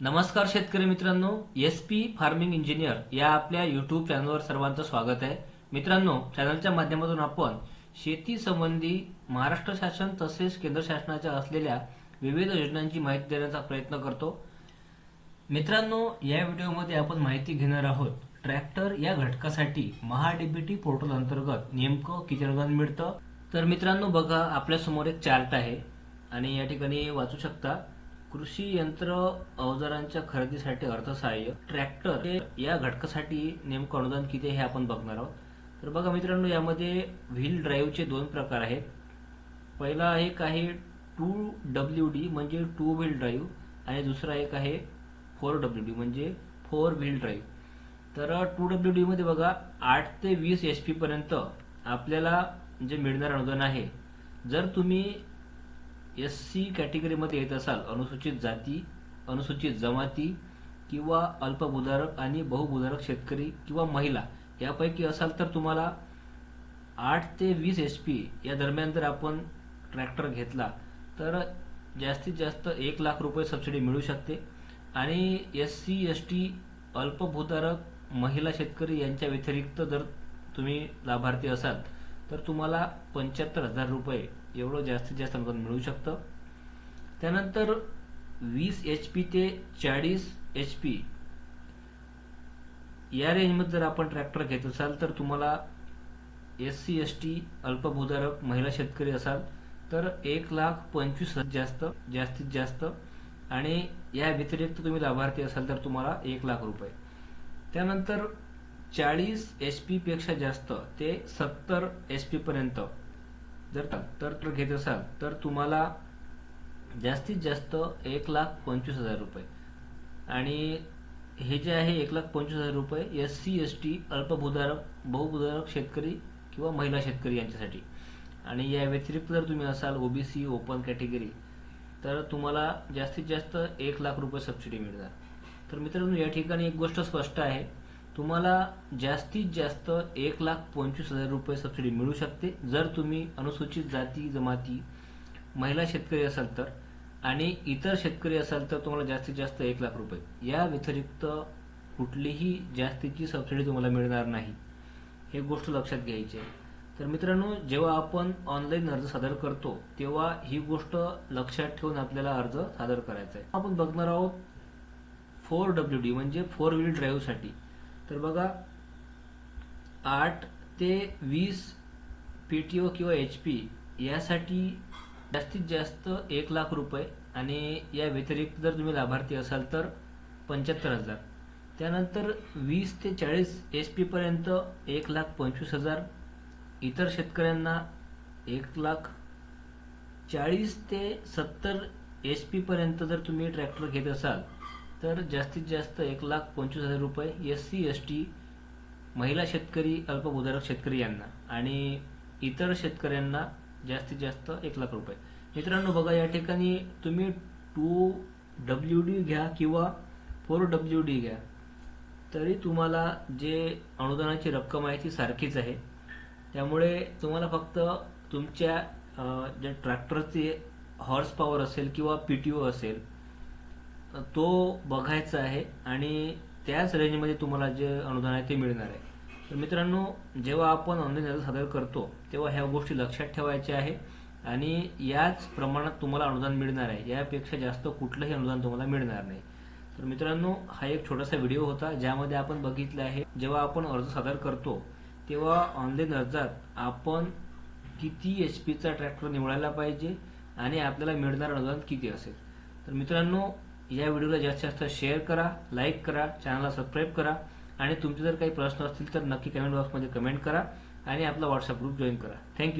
नमस्कार शेतकरी मित्रांनो एस पी फार्मिंग इंजिनियर या आपल्या युट्यूब चॅनलवर सर्वांचं स्वागत आहे. मित्रांनो चॅनलच्या माध्यमातून आपण शेती संबंधी महाराष्ट्र शासन तसेच केंद्र शासनाच्या असलेल्या विविध योजनांची माहिती देण्याचा प्रयत्न करतो. मित्रांनो या व्हिडिओमध्ये आपण माहिती घेणार आहोत ट्रॅक्टर या घटकासाठी महाडीबीटी पोर्टल अंतर्गत नेमकं किती अनुदान मिळतं? तर मित्रांनो बघा आपल्यासमोर एक चार्ट आहे आणि या ठिकाणी वाचू शकता. कृषी यंत्र अवजारांच्या खरेदीसाठी अर्थसहाय्य ट्रॅक्टर हे या घटकासाठी नेमकं अनुदान किती आहे हे आपण बघणार आहोत. तर बघा मित्रांनो यामध्ये व्हील ड्राईव्हचे दोन प्रकार आहेत. पहिला एक आहे टू डब्ल्यू डी म्हणजे टू व्हील ड्राईव्ह आणि दुसरा एक आहे फोर डब्ल्यू डी म्हणजे फोर व्हील ड्राईव्ह. तर टू डब्ल्यू डीमध्ये बघा आठ ते वीस एच पीपर्यंत आपल्याला जे मिळणार अनुदान आहे जर तुम्ही एस सी कॅटेगरीमध्ये येत असाल अनुसूचित जाती अनुसूचित जमाती किंवा अल्पभूधारक आणि बहुभूधारक शेतकरी किंवा महिला यापैकी असाल तर तुम्हाला आठ ते वीस एच पी या दरम्यान जर आपण ट्रॅक्टर घेतला तर जास्तीत जास्त एक लाख रुपये सबसिडी मिळू शकते. आणि एस सी एस टी अल्पभूधारक महिला शेतकरी यांच्या व्यतिरिक्त जर तुम्ही लाभार्थी असाल तर तुम्हाला पंच्याहत्तर हजार रुपये एवढं जास्तीत जास्त अनुदान मिळू शकतं. त्यानंतर वीस एच पी ते चाळीस एच पी या रेंजमध्ये जर आपण ट्रॅक्टर घेत असाल तर तुम्हाला एस सी एस टी अल्पभूधारक महिला शेतकरी असाल तर एक लाख पंचवीस हजार जास्त जास्तीत जास्त. आणि या व्यतिरिक्त तुम्ही लाभार्थी असाल तर तुम्हाला एक लाख रुपये. त्यानंतर चाळीस एच पी पेक्षा जास्त ते सत्तर एच पी पर्यंत. जर तर तर घेत असाल तर तुम्हाला जास्तीत जास्त एक लाख पंचवीस हजार रुपये. आणि हे जे आहे एक लाख पंचवीस हजार रुपये एस सी एस टी अल्पभूधारक बहुभूधारक शेतकरी किंवा महिला शेतकरी यांच्यासाठी. आणि या व्यतिरिक्त जर तुम्ही असाल ओबीसी ओपन कॅटेगरी तर तुम्हाला जास्तीत जास्त एक लाख रुपये सबसिडी मिळणार. तर मित्रांनो या ठिकाणी एक गोष्ट स्पष्ट आहे. तुम्हाला जास्तीत जास्त एक लाख पंचवीस हजार रुपये सबसिडी मिळू शकते. जर तुम्ही अनुसूचित जाती जमाती महिला शेतकरी असाल तर आणि इतर शेतकरी असाल तर तुम्हाला जास्तीत जास्त एक लाख रुपये. या व्यतिरिक्त कुठलीही जास्तीची सबसिडी तुम्हाला मिळणार नाही. हे गोष्ट लक्षात घ्यायची आहे. तर मित्रांनो जेव्हा आपण ऑनलाईन अर्ज सादर करतो तेव्हा ही गोष्ट लक्षात ठेवून आपल्याला अर्ज सादर करायचा आहे. आपण बघणार आहोत फोर डब्ल्यू डी म्हणजे फोर व्हील ड्राईव्हसाठी तर बघा आठ ते वीस पी टी ओ किंवा एच पी यासाठी जास्तीत जास्त एक लाख रुपये आणि या व्यतिरिक्त जर तुम्ही लाभार्थी असाल तर पंच्याहत्तर हजार. त्यानंतर वीस ते चाळीस एच पीपर्यंत एक लाख पंचवीस हजार. इतर शेतकऱ्यांना एक लाख चाळीस ते सत्तर एच पीपर्यंत जर तुम्ही ट्रॅक्टर घेत असाल तर जास्तीत जास्त एक लाख पंचवीस हजार रुपये एस सी एस टी महिला शेतकरी अल्पभूधारक शेतकरी यांना आणि इतर शेतकऱ्यांना जास्तीत जास्त एक लाख रुपये. मित्रांनो बघा या ठिकाणी तुम्ही टू डब्ल्यू डी घ्या किंवा फोर डब्ल्यू डी घ्या तरी तुम्हाला जे अनुदानाची रक्कम आहे ती सारखीच आहे. त्यामुळे तुम्हाला फक्त तुमच्या ज्या जे ट्रॅक्टरचे हॉर्स पॉवर असेल किंवा पी टी ओ असेल तो बघायचा आहे आणि त्याच रेंजमध्ये तुम्हाला जे अनुदान आहे ते मिळणार आहे. तर मित्रांनो जेव्हा आपण ऑनलाईन अर्ज सादर करतो तेव्हा ह्या गोष्टी लक्षात ठेवायच्या आहे आणि याच प्रमाणात तुम्हाला अनुदान मिळणार आहे. यापेक्षा जास्त कुठलंही अनुदान तुम्हाला मिळणार नाही. तर मित्रांनो हा एक छोटासा व्हिडिओ होता ज्यामध्ये आपण बघितलं आहे जेव्हा आपण अर्ज सादर करतो तेव्हा ऑनलाईन अर्जात आपण किती एच पीचा ट्रॅक्टर निवडायला पाहिजे आणि आपल्याला मिळणार अनुदान किती असेल. तर मित्रांनो या व्हिडिओला जास्तीत जास्त शेअर करा लाईक करा चॅनलला सबस्क्राईब करा. आणि तुमचे जर काही प्रश्न असतील तर नक्की कमेंट बॉक्समध्ये कमेंट करा आणि आपला व्हॉट्सअप ग्रुप जॉईन करा. Thank you